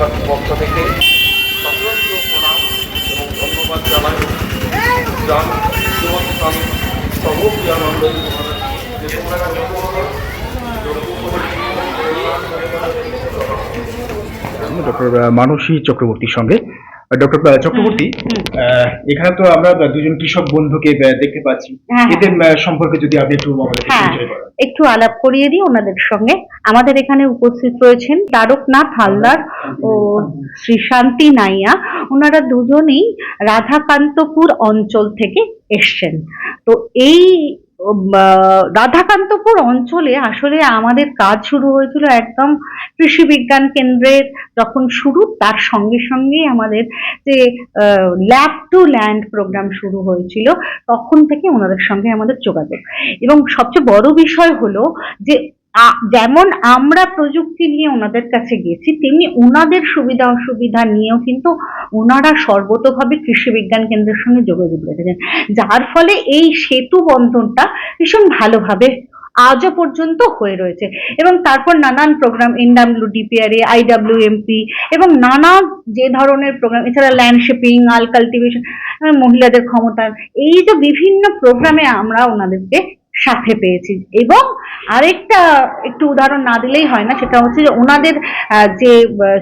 কৃষিভারতীর পক্ষ থেকে প্রণাম এবং ধন্যবাদ জানাই। যান স্বামী ডক্টর মানসী চক্রবর্তীর সঙ্গে ডক্টর চক্রবর্তী এখানে তো আমরা দুজন কৃষক বন্ধুকে দেখতে পাচ্ছি। হ্যাঁ। এদের সম্পর্কে যদি আপনি একটু হ্যাঁ একটু আলাপ করিয়ে দিই ওনাদের সঙ্গে। আমাদের এখানে উপস্থিত রয়েছেন তারকনাথ হালদার ও শ্রী শান্তি নাইয়া। ওনারা দুজনেই রাধাকান্তপুর অঞ্চল থেকে এসছেন। তো এই রাধাকান্তপুর অঞ্চলে আসলে আমাদের কাজ শুরু হয়েছিল একদম কৃষি বিজ্ঞান কেন্দ্রের যখন শুরু, তার সঙ্গে সঙ্গেই আমাদের যে ল্যাব টু ল্যান্ড প্রোগ্রাম শুরু হয়েছিল, তখন থেকে ওনাদের সঙ্গে আমাদের যোগাযোগ। এবং সবচেয়ে বড় বিষয় হলো যে যেমন আমরা প্রযুক্তি নিয়ে ওনাদের কাছে গেছি, তেমনি ওনাদের সুবিধা অসুবিধা নিয়েও কিন্তু ওনারা সর্বতভাবে কৃষি বিজ্ঞান কেন্দ্রের সঙ্গে যোগাযোগ রেখেছেন। যার ফলে এই সেতু বন্ধনটা ভীষণ ভালোভাবে আজও পর্যন্ত হয়ে রয়েছে। এবং তারপর নানান প্রোগ্রাম এনডাব্লিউ ডিপিআরএ আইডাব্লিউএমপি এবং নানা যে ধরনের প্রোগ্রাম, এছাড়া ল্যান্ডশেপিং, আল কাল্টিভেশন, মহিলাদের ক্ষমতায়ন, এই যে বিভিন্ন প্রোগ্রামে আমরা ওনাদেরকে সাথে পেয়েছি। এবং আরেকটা একটু উদাহরণ না দিলেই হয় না সেটা হচ্ছে যে ওনাদের যে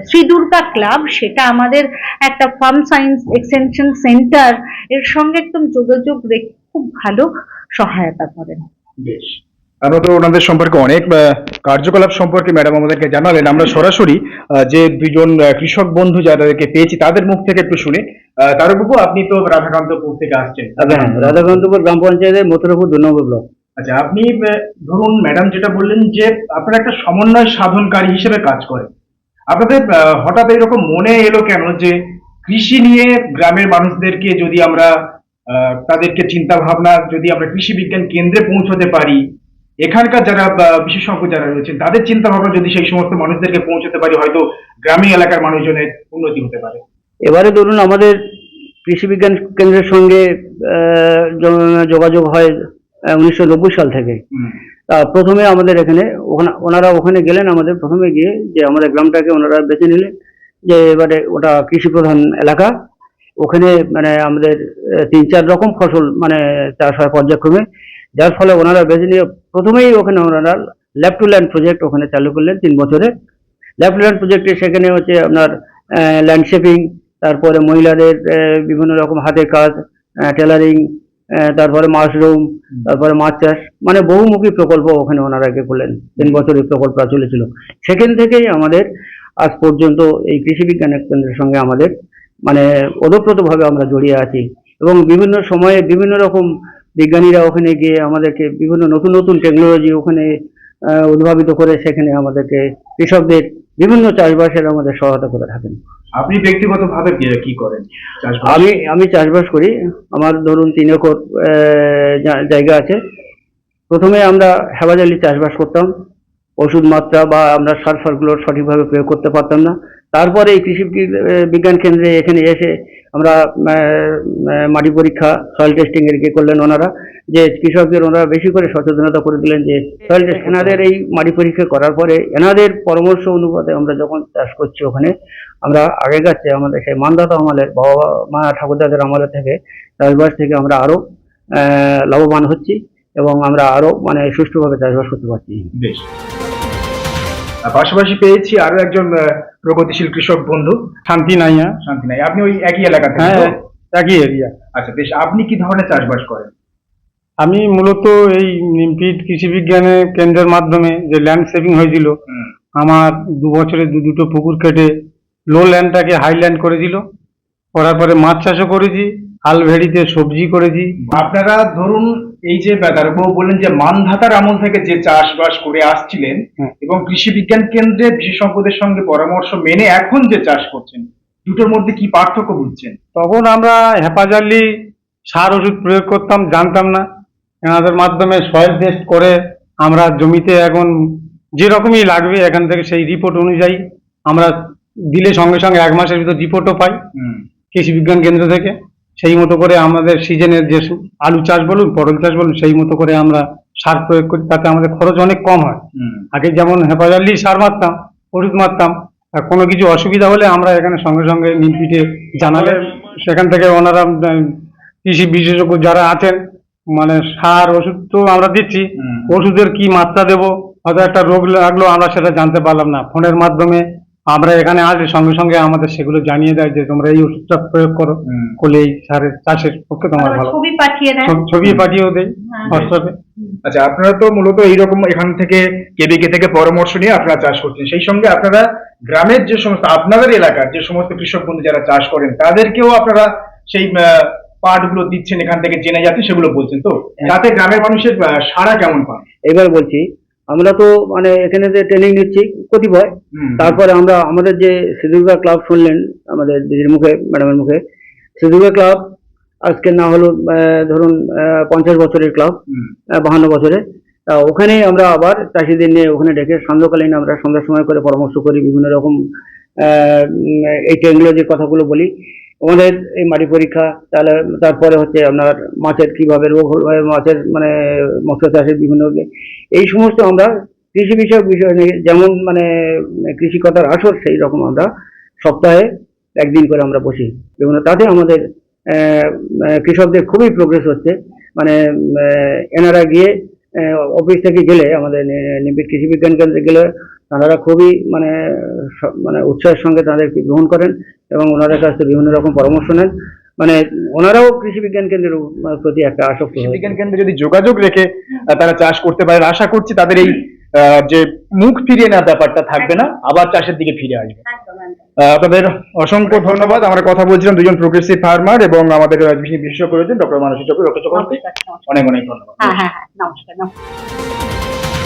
শ্রী দুর্গা ক্লাব সেটা আমাদের একটা ফার্ম সায়েন্স এক্সটেনশন সেন্টার এর সঙ্গে একদম যোগাযোগ রেখে খুব ভালো সহায়তা করেন। বেশ। আমরা তো ওনাদের সম্পর্কে অনেক আহ, কার্যকলাপ সম্পর্কে ম্যাডাম আমাদেরকে জানালেন। আমরা সরাসরি আহ, যে দুজন কৃষক বন্ধু যাদেরকে পেয়েছি তাদের মুখ থেকে একটু শুনে আহ, তারকবাবু আপনি তো রাধাকান্তপুর থেকে আসছেন। রাধাকান্তপুর গ্রাম পঞ্চায়েতের মথুরাপুর দু নম্বর ব্লক। আচ্ছা আপনি ধরুন ম্যাডাম যেটা বললেন যে আপনারা একটা সমন্বয় সাধনকারী হিসেবে কাজ করেন। আপনাদের হঠাৎ এরকম মনে এলো কেন যে কৃষি নিয়ে গ্রামের মানুষদেরকে যদি আমরা তাদেরকে চিন্তা ভাবনা যদি আমরা কৃষি বিজ্ঞান কেন্দ্রে পৌঁছতে পারি, এখানকার যারা বিশেষজ্ঞ যারা রয়েছেন, তাদের চিন্তা ভাবনা যদি সেই সমস্ত মানুষদেরকে পৌঁছতে পারি, হয়তো গ্রামীণ এলাকার মানুষজনের উন্নতি হতে পারে। এবারে ধরুন আমাদের কৃষি বিজ্ঞান কেন্দ্রের সঙ্গে যোগাযোগ হয় উনিশশো নব্বই সাল থেকে। তা প্রথমে আমাদের এখানে ওখানে ওনারা ওখানে গেলেন আমাদের প্রথমে গিয়ে যে আমাদের গ্রামটাকে ওনারা বেছে নিলেন যে এবারে ওটা কৃষি প্রধান এলাকা। ওখানে মানে আমাদের তিন চার রকম ফসল মানে চাষ হয় পর্যায়ক্রমে। যার ফলে ওনারা বেছে নিয়ে প্রথমেই ওখানে ওনারা ল্যাব টু ল্যান্ড প্রজেক্ট ওখানে চালু করলেন তিন বছরে। ল্যাব টু ল্যান্ড প্রজেক্টে সেখানে হচ্ছে আপনার ল্যান্ডশেপিং তারপরে মহিলাদের বিভিন্ন রকম হাতের কাজ টেলারিং তারপরে মাশরুম তারপরে মাছ চাষ মানে বহুমুখী প্রকল্প ওখানে ওনারা আগে করলেন। তিন বছরের প্রকল্পটা চলেছিল। সেখান থেকেই আমাদের আজ পর্যন্ত এই কৃষি বিজ্ঞান কেন্দ্রের সঙ্গে আমাদের মানে ওতপ্রোতভাবে আমরা জড়িয়ে আছি। এবং বিভিন্ন সময়ে বিভিন্ন রকম বিজ্ঞানীরা ওখানে গিয়ে আমাদেরকে বিভিন্ন নতুন নতুন টেকনোলজি ওখানে উদ্ভাবিত করে সেখানে আমাদেরকে কৃষকদের বিভিন্ন চাষবাসের আমাদের সহায়তা করে থাকেন। আপনি ব্যক্তিগতভাবে কি- কি করেন? আমি আমি চাষবাস করি। আমার ধরুন তিন একর জায়গা আছে। প্রথমে আমরা হেবাজালি চাষবাস করতাম। ওষুধ মাত্রা বা আমরা সার ফারগুলো সঠিকভাবে প্রয়োগ করতে পারতাম না। তারপরে এই কৃষি বিজ্ঞান কেন্দ্রে এখানে এসে আমরা মাটি পরীক্ষা সয়েল টেস্টিং এর কি করলেন ওনারা যে কৃষকদের ওনারা বেশি করে সচেতনতা করে দিলেন যে সয়েল টেস্ট এনাদের এই মাটি পরীক্ষা করার পরে এনাদের পরামর্শ অনুপাতে আমরা যখন চাষ করছি ওখানে আমরা আগে যাচ্ছে আমাদের সেই মানদাতা আমলের বাবা মা ঠাকুরদাদের আমলের থেকে চাষবাস থেকে আমরা আরও আহ, লাভবান হচ্ছি এবং আমরা আরও মানে সুষ্ঠুভাবে চাষবাস করতে পারছি। পাশাপাশি পেয়েছি আরও একজন প্রগতিশীল কৃষক বন্ধু। শান্তি নাইয়া শান্তি নাই। আপনি ওই একই এলাকা থেকে হ্যাঁ তো? একই এরিয়া আচ্ছা বেশ আপনি কি ধরনের চাষবাস করেন? আমি মূলত এই নিমপিট কৃষি বিজ্ঞানে কেন্দ্রের মাধ্যমে যে ল্যান্ড সেভিং হয়েছিল আমার দু বছরে দু দুটো পুকুর কেটে লো ল্যান্ডটাকে হাই ল্যান্ড করে দিল। করার পরে মাছ চাষও করেছি। আলভেড়িতে সবজি করেছি আপনারা ধরুন এই যে দাদাবাবু বললেন যে মানধাতার আমল থেকে যে চাষবাস করে আসছিলেন এবং কৃষি বিজ্ঞান কেন্দ্রে বিশেষজ্ঞদের সঙ্গে পরামর্শ মেনে এখন যে চাষ করছেন দুটোর মধ্যে কি পার্থক্য বুঝছেন? তখন আমরা হেফাজলি সার ওষুধ প্রয়োগ করতাম জানতাম না। এনাদের মাধ্যমে সয়েল টেস্ট করে আমরা জমিতে এখন যে রকমই লাগবে এখান থেকে সেই রিপোর্ট অনুযায়ী আমরা দিলে সঙ্গে সঙ্গে এক মাসের ভিতর রিপোর্টও পাই কৃষি বিজ্ঞান কেন্দ্র থেকে। সেই মতো করে আমাদের সিজনের যে আলু চাষ বলুন পটল চাষ বলুন সেই মতো করে আমরা সার প্রয়োগ করি তাতে আমাদের খরচ অনেক কম হয়। আগে যেমন হেফাজলি সার মারতাম ওষুধ মারতাম আর কোনো কিছু অসুবিধা হলে আমরা এখানে সঙ্গে সঙ্গে নিমপিটে জানালে সেখান থেকে ওনারা কৃষি বিশেষজ্ঞ যারা আছেন মানে সার ওষুধ তো আমরা দিচ্ছি ওষুধের কি মাত্রা দেবো হয়তো একটা রোগ লাগল আমরা সেটা জানতে পারলাম না। ফোনের মাধ্যমে আমরা এখানে আসলে সঙ্গে সঙ্গে আমাদের সেগুলো জানিয়ে দেয় যে তোমরা এই ওষুধটা প্রয়োগ করো। করলে এই সারের চাষের পক্ষে তোমার ভালো। ছবি পাঠিয়ে দেন ছবি- পাঠিয়েও দেয় হ্যাঁ। হোয়াটসঅ্যাপে। আচ্ছা আপনারা তো মূলত এইরকম এখান থেকে কেবিকে থেকে পরামর্শ নিয়ে আপনারা চাষ করছেন। সেই সঙ্গে আপনারা গ্রামের যে সমস্ত আপনাদের এলাকার যে সমস্ত কৃষক বন্ধু যারা চাষ করেন তাদেরকেও আপনারা সেই পার্টগুলো দিচ্ছেন এখান থেকে জেনে যাচ্ছে সেগুলো বলছেন। তো তাতে গ্রামের মানুষের সাড়া কেমন পান? এবার বলছি আমরা তো মানে এখানে যে ট্রেনিং নিচ্ছি কতিপয়। তারপরে আমরা আমাদের যে সিদ্ধুগা ক্লাব শুনলেন আমাদের দিদির মুখে ম্যাডামের মুখে। সিদ্ধুগা ক্লাব আজকে না হলো ধরুন পঞ্চাশ বছরের ক্লাব বাহান্ন বছরে তা ওখানে আমরা আবার চাষিদের নিয়ে ওখানে ডেকে সান্ধ্যকালীন আমরা সন্ধ্যার সময় করে পরামর্শ করি বিভিন্ন রকম এই টেকনোলজির কথাগুলো বলি। আমাদের এই মাটি পরীক্ষা, তাহলে তারপরে হচ্ছে আপনার মাছের কীভাবে রোগ হয় মাছের মানে মৎস্য চাষের বিভিন্ন এই সমস্ত আমরা কৃষি বিষয়ক বিষয় নিয়ে যেমন মানে কৃষি কথার আসর সেই রকম আমরা সপ্তাহে একদিন করে আমরা বসি। বিভিন্ন তাতে আমাদের কৃষকদের খুবই প্রোগ্রেস হচ্ছে। মানে এনারা গিয়ে অফিস থেকে গেলে আমাদের নিবিড় কৃষি বিজ্ঞান কেন্দ্রে গেলে তারা খুবই মানে মানে উৎসাহের সঙ্গে তাদেরকে গ্রহণ করেন এবং ওনাদের কাছ থেকে বিভিন্ন রকম পরামর্শ নেন। মানে ওনারাও কৃষি বিজ্ঞান কেন্দ্রের প্রতি একটা আসক্ত কৃষি বিজ্ঞান কেন্দ্রে যদি যোগাযোগ রেখে তারা চাষ করতে পারে আশা করছি তাদের এই আহ, যে মুখ ফিরিয়ে নেওয়ার ব্যাপারটা থাকবে না আবার চাষের দিকে ফিরে আসবে। আহ, আপনাদের অসংখ্য ধন্যবাদ। আমরা কথা বলছিলাম দুজন প্রোগ্রেসিভ ফার্মার এবং আমাদের বিশেষজ্ঞ রয়েছেন ডক্টর মানসী চক্র ডক্টর চক্রবর্তী। অনেক অনেক ধন্যবাদ। হ্যাঁ হ্যাঁ হ্যাঁ নমস্কার নমস্কার।